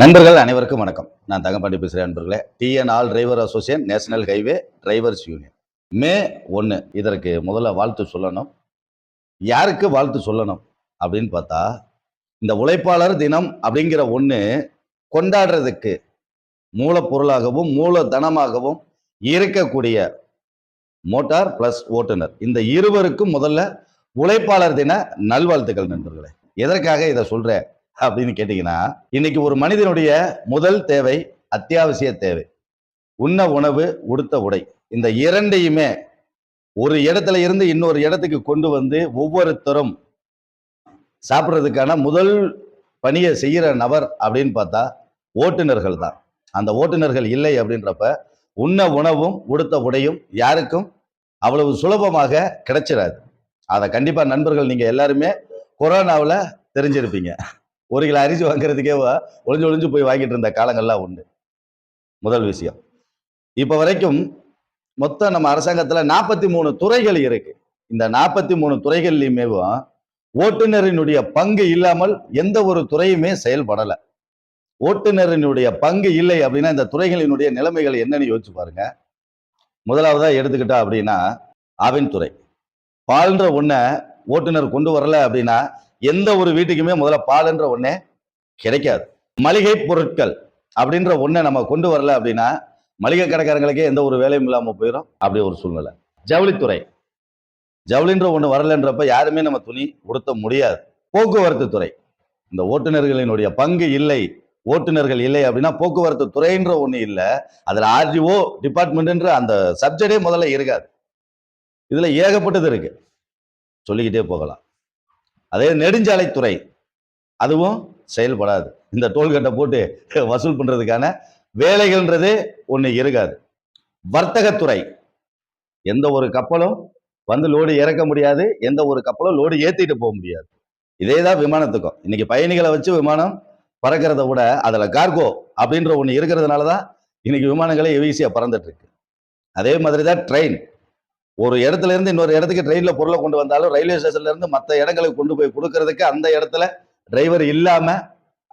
நண்பர்கள் அனைவருக்கும் வணக்கம். நான் தங்கப்பாண்டி பேசுகிறேன் நண்பர்களே TN all driver association national highway drivers union May ஒன்று இதற்கு முதல்ல வாழ்த்து சொல்லணும். யாருக்கு வாழ்த்து சொல்லணும் அப்படின்னு பார்த்தா இந்த உழைப்பாளர் தினம் அப்படிங்கிற ஒன்று கொண்டாடுறதுக்கு மூலப்பொருளாகவும் மூலதனமாகவும் இருக்கக்கூடிய மோட்டார் ப்ளஸ் ஓட்டுநர். இந்த இருவருக்கும் முதல்ல உழைப்பாளர் தின நல்வாழ்த்துக்கள் நண்பர்களே. எதற்காக இதை சொல்கிறேன் அப்படின்னு கேட்டீங்கன்னா இன்னைக்கு ஒரு மனிதனுடைய முதல் தேவை அத்தியாவசிய தேவை. உண்ண உணவு உடுத்த உடை. இந்த இரண்டையுமே ஒரு இடத்துல இருந்து இன்னொரு இடத்துக்கு கொண்டு வந்து ஒவ்வொருத்தரும் சாப்பிட்றதுக்கான முதல் பணியை செய்கிற நபர் அப்படின்னு பார்த்தா ஓட்டுநர்கள் தான். அந்த ஓட்டுநர்கள் இல்லை அப்படின்றப்ப உண்ண உணவும் உடுத்த உடையும் யாருக்கும் அவ்வளவு சுலபமாக கிடைச்சிடாது அதை கண்டிப்பாக நண்பர்கள் நீங்கள் எல்லாருமே கொரோனாவில் தெரிஞ்சிருப்பீங்க. ஒரு கிலோ அரிசி வாங்குறதுக்கே ஒளிஞ்சு ஒளிஞ்சு போய் வாங்கிட்டு இருந்த காலங்கள்லாம் உண்டு. முதல் விஷயம். இப்போ வரைக்கும் மொத்தம் நம்ம அரசாங்கத்தில் நாற்பத்தி மூணு துறைகள் இருக்கு. இந்த நாற்பத்தி மூணு துறைகள்லையுமே ஓட்டுநரினுடைய பங்கு இல்லாமல் எந்த ஒரு துறையுமே செயல்படலை. ஓட்டுநரினுடைய பங்கு இல்லை அப்படின்னா இந்த துறைகளினுடைய நிலைமைகள் என்னன்னு யோசிச்சு பாருங்க. முதலாவதாக எடுத்துக்கிட்டா அப்படின்னா அவின் துறை. பால்ன்ற ஒன்றை ஓட்டுநர் கொண்டு வரல அப்படின்னா எந்த ஒரு வீட்டுக்குமே முதல்ல பால்ன்ற ஒன்றே கிடைக்காது. மளிகை பொருட்கள் அப்படின்ற ஒன்றை நம்ம கொண்டு வரல அப்படின்னா மளிகை கடைக்காரங்களுக்கே எந்த ஒரு வேலையும் இல்லாமல் போயிடும் அப்படி ஒரு சூழ்நிலை. ஜவுளித்துறை. ஜவுளின்ற ஒன்று வரலன்றப்ப யாருமே நம்ம துணி உடுத்த முடியாது. போக்குவரத்து துறை. இந்த ஓட்டுநர்களினுடைய பங்கு இல்லை ஓட்டுநர்கள் இல்லை அப்படின்னா போக்குவரத்து துறைன்ற ஒன்று இல்லை. அதில் ஆர்டிஓ டிபார்ட்மெண்ட்ன்ற அந்த சப்ஜெக்டே முதல்ல இருக்காது. இதில் ஏகப்பட்டது இருக்குது சொல்லிக்கிட்டே போகலாம். அதே நெடுஞ்சாலைத்துறை. அதுவும் செயல்படாது. இந்த டோல்கேட்டை போட்டு வசூல் பண்ணுறதுக்கான வேலைகள்ன்றது ஒன்று இருக்காது. வர்த்தகத்துறை. எந்த ஒரு கப்பலும் வந்து லோடு இறக்க முடியாது. எந்த ஒரு கப்பலும் லோடு ஏற்றிட்டு போக முடியாது. இதே தான் விமானத்துக்கும். இன்னைக்கு பயணிகளை வச்சு விமானம் பறக்கிறத விட அதில் கார்கோ அப்படின்ற ஒன்று இருக்கிறதுனால தான் இன்னைக்கு விமானங்களே ஈஸியாக பறந்துட்டு இருக்கு. அதே மாதிரி தான் ட்ரெயின் ஒரு இடத்துல இருந்து இன்னொரு இடத்துக்கு ட்ரெயினில் பொருளை கொண்டு வந்தாலும் ரயில்வே ஸ்டேஷன்ல இருந்து மற்ற இடங்களுக்கு கொண்டு போய் கொடுக்கறதுக்கு அந்த இடத்துல டிரைவர் இல்லாம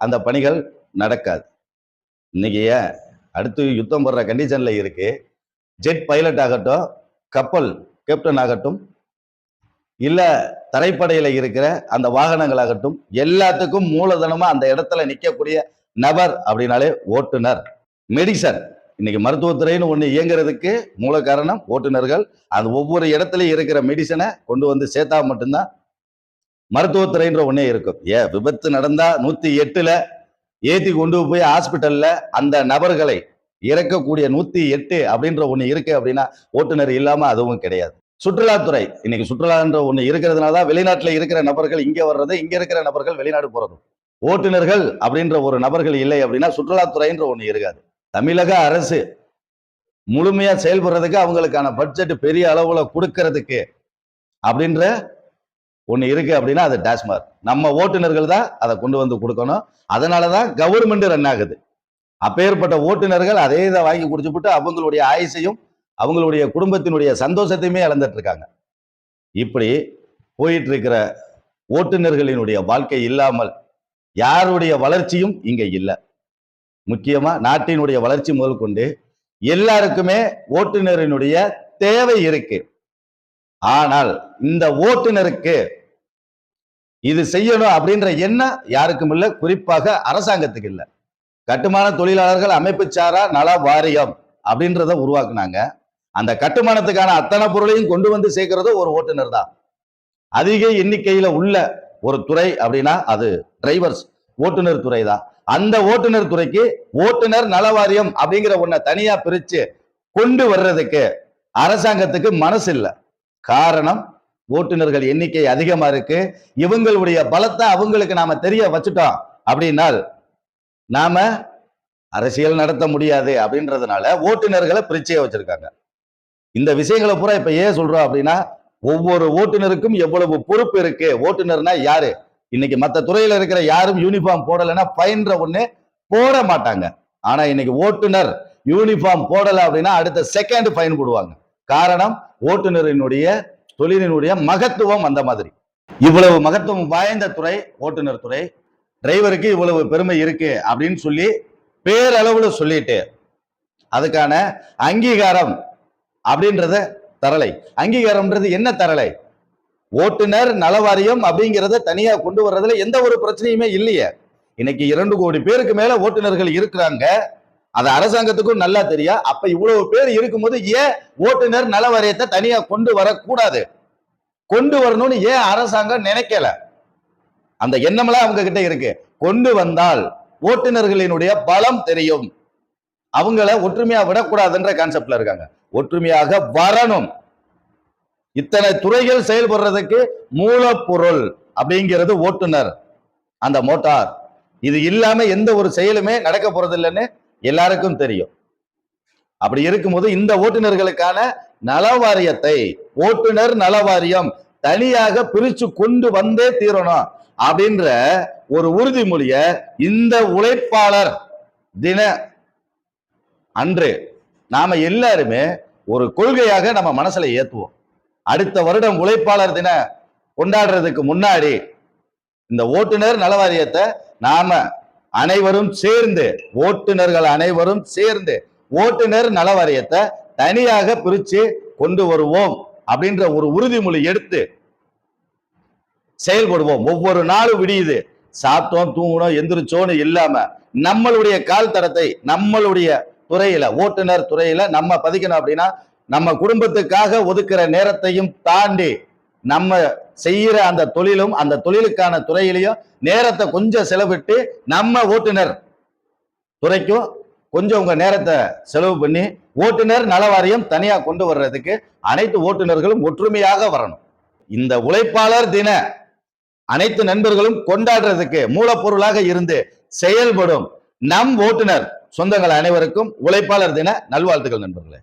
அந்த பணிகள் நடக்காது. இன்னைக்கு ஏன்? அடுத்து யுத்தம் போடுற கண்டிஷன்ல இருக்கு. ஜெட் பைலட் ஆகட்டும் கப்பல் கேப்டன் ஆகட்டும் இல்ல தரைப்படையில இருக்கிற அந்த வாகனங்களாகட்டும் எல்லாத்துக்கும் மூலதனமா அந்த இடத்துல நிற்கக்கூடிய நபர் அப்படின்னாலே ஓட்டுநர் மெடிசன் இன்னைக்கு மருத்துவத்துறைன்னு ஒன்று இயங்குறதுக்கு மூல காரணம் ஓட்டுநர்கள். அது ஒவ்வொரு இடத்துலையும் இருக்கிற மெடிசனை கொண்டு வந்து சேர்த்தா மட்டும்தான் மருத்துவத்துறைன்ற ஒன்றே இருக்கும். ஏ விபத்து நடந்தால் நூற்றி எட்டில் ஏற்றி கொண்டு போய் ஹாஸ்பிட்டலில் அந்த நபர்களை இறக்கக்கூடிய நூற்றி எட்டு அப்படின்ற ஒன்று இருக்கு அப்படின்னா ஓட்டுநர் இல்லாமல் அதுவும் கிடையாது. சுற்றுலாத்துறை இன்னைக்கு சுற்றுலான்ற ஒன்று இருக்கிறதுனால தான் வெளிநாட்டில் இருக்கிற நபர்கள் இங்கே வர்றது இங்கே இருக்கிற நபர்கள் வெளிநாடு போகிறதும் ஓட்டுநர்கள் அப்படின்ற ஒரு நபர்கள் இல்லை அப்படின்னா சுற்றுலாத்துறைன்ற ஒன்று இருக்காது. தமிழக அரசு முழுமையா செயல்படுறதுக்கு அவங்களுக்கான பட்ஜெட் பெரிய அளவுல கொடுக்கறதுக்கு அப்படின்ற ஒன்று இருக்கு அப்படின்னா அது டாஸ்மாக். நம்ம ஓட்டுநர்கள் தான் அதை கொண்டு வந்து கொடுக்கணும். அதனாலதான் கவர்மெண்ட் ரன் ஆகுது. அப்பேற்பட்ட ஓட்டுநர்கள் அதே இதை வாங்கி குடிச்சுப்புட்டு அவங்களுடைய ஆயுசையும் அவங்களுடைய குடும்பத்தினுடைய சந்தோஷத்தையுமே இழந்துட்டு இருக்காங்க இப்படி போயிட்டு இருக்கிற ஓட்டுநர்களினுடைய வாழ்க்கை இல்லாமல் யாருடைய வளர்ச்சியும் இங்கே இல்லை. முக்கியமா நாட்டினுடைய வளர்ச்சி முதல் கொண்டு எல்லாருக்குமே ஓட்டுநரினுடைய தேவை இருக்கு. ஆனால் இந்த ஓட்டுநருக்கு இது செய்யணும் அப்படின்ற எண்ணம் யாருக்கும் இல்லை குறிப்பாக அரசாங்கத்துக்கு இல்லை. கட்டுமான தொழிலாளர்கள் அமைப்பு சாரா நல வாரியம் அப்படின்றத உருவாக்குனாங்க. அந்த கட்டுமானத்துக்கான அத்தனை பொருளையும் கொண்டு வந்து சேர்க்கிறது ஒரு ஓட்டுநர் தான். அதிக எண்ணிக்கையில உள்ள ஒரு துறை அப்படின்னா அது டிரைவர்ஸ் ஓட்டுநர் துறை தான். அந்த ஓட்டுநர் துறைக்கு ஓட்டுநர் நல வாரியம் அப்படிங்கிற ஒன்றை தனியா பிரிச்சு கொண்டு வர்றதுக்கு அரசாங்கத்துக்கு மனசு இல்லை. காரணம் ஓட்டுநர்கள் எண்ணிக்கை அதிகமா இருக்கு. இவங்களுடைய பலத்தை அவங்களுக்கு நாம தெரிய வச்சுட்டோம் அப்படின்னால் நாம அரசியல் நடத்த முடியாது அப்படின்றதுனால ஓட்டுநர்களை பிரிச்சையை வச்சிருக்காங்க. இந்த விஷயங்களை பூரா இப்ப ஏன் சொல்றோம் அப்படின்னா ஒவ்வொரு ஓட்டுநருக்கும் எவ்வளவு பொறுப்பு இருக்கு? ஓட்டுநர்னா யாரு? இன்னைக்கு மற்ற துறையில இருக்கிற யாரும் யூனிஃபார்ம் போடலைன்னா பயின்ற ஒண்ணு போட மாட்டாங்க. ஆனா இன்னைக்கு ஓட்டுநர் யூனிஃபார்ம் போடல அப்படின்னா அடுத்த செகண்ட் ஃபைன் போடுவாங்க. காரணம் ஓட்டுநரினுடைய தொழிலினுடைய மகத்துவம் அந்த மாதிரி. இவ்வளவு மகத்துவம் வாய்ந்த துறை ஓட்டுநர் துறை. டிரைவருக்கு இவ்வளவு பெருமை இருக்கு அப்படின்னு சொல்லி பேரளவுல சொல்லிட்டு அதுக்கான அங்கீகாரம் அப்படின்றத தரலை. அங்கீகாரம்ன்றது என்ன தரலை? ஓட்டுநர் நலவாரியம் அப்படிங்கிறத தனியா கொண்டு வர்றதுல எந்த ஒரு பிரச்சனையுமே இல்லையே. இன்னைக்கு இரண்டு கோடி பேருக்கு மேல ஓட்டுநர்கள் இருக்கிறாங்க. அது அரசாங்கத்துக்கும் நல்லா தெரியும் அப்ப இவ்வளவு பேர் இருக்கும்போது ஏன் ஓட்டுநர் நலவாரியத்தை தனியா கொண்டு வரக்கூடாது? கொண்டு வரணும்னு ஏன் அரசாங்கம் நினைக்கல? அந்த எண்ணமெல்லாம் அவங்க கிட்ட இருக்கு. கொண்டு வந்தால் ஓட்டுநர்களினுடைய பலம் தெரியும். அவங்கள ஒற்றுமையா விடக்கூடாதுன்ற கான்செப்ட்ல இருக்காங்க. ஒற்றுமையாக வரணும். இத்தனை துறைகள் செயல்படுறதுக்கு மூலப்பொருள் அப்படிங்கிறது ஓட்டுநர் அந்த மோட்டார். இது இல்லாம எந்த ஒரு செயலுமே நடக்க போறது இல்லைன்னு எல்லாருக்கும் தெரியும். அப்படி இருக்கும்போது இந்த ஓட்டுநர்களுக்கான நலவாரியத்தை ஓட்டுநர் நலவாரியம் தனியாக பிரிச்சு கொண்டு வந்தே தீரணும் அப்படின்ற ஒரு உறுதிமொழிய இந்த உழைப்பாளர் தின அன்று நாம எல்லாருமே ஒரு கொள்கையாக நம்ம மனசுல ஏத்துவோம். அடுத்த வருடம் உழைப்பாளர் தின கொண்டாடுறதுக்கு முன்னாடி இந்த ஓட்டுநர் நலவாரியத்தை நாம அனைவரும் சேர்ந்து ஓட்டுநர்கள் அனைவரும் சேர்ந்து ஓட்டுநர் நலவாரியத்தை தனியாக பிரிச்சு கொண்டு வருவோம் அப்படின்ற ஒரு உறுதிமொழி எடுத்து செயல்படுவோம். ஒவ்வொரு நாளும் விடியுது. சாப்பிட்டோம் தூங்கணும் எந்திரிச்சோன்னு இல்லாம நம்மளுடைய கால் தரத்தை நம்மளுடைய துறையில ஓட்டுநர் துறையில நம்ம பதிக்கணும் அப்படின்னா நம்ம குடும்பத்துக்காக ஒதுக்குற நேரத்தையும் தாண்டி நம்ம செய்கிற அந்த தொழிலும் அந்த தொழிலுக்கான துறையிலையும் நேரத்தை கொஞ்சம் செலவிட்டு நம்ம ஓட்டுநர் துறைக்கும் கொஞ்சம் உங்க நேரத்தை செலவு பண்ணி ஓட்டுநர் நலவாரியம் தனியாக கொண்டு வர்றதுக்கு அனைத்து ஓட்டுநர்களும் ஒற்றுமையாக வரணும். இந்த உழைப்பாளர் தின அனைத்து நண்பர்களும் கொண்டாடுறதுக்கு மூலப்பொருளாக இருந்து செயல்படும் நம் ஓட்டுநர் சொந்தங்கள் அனைவருக்கும் உழைப்பாளர் தின நல்வாழ்த்துக்கள் நண்பர்களே.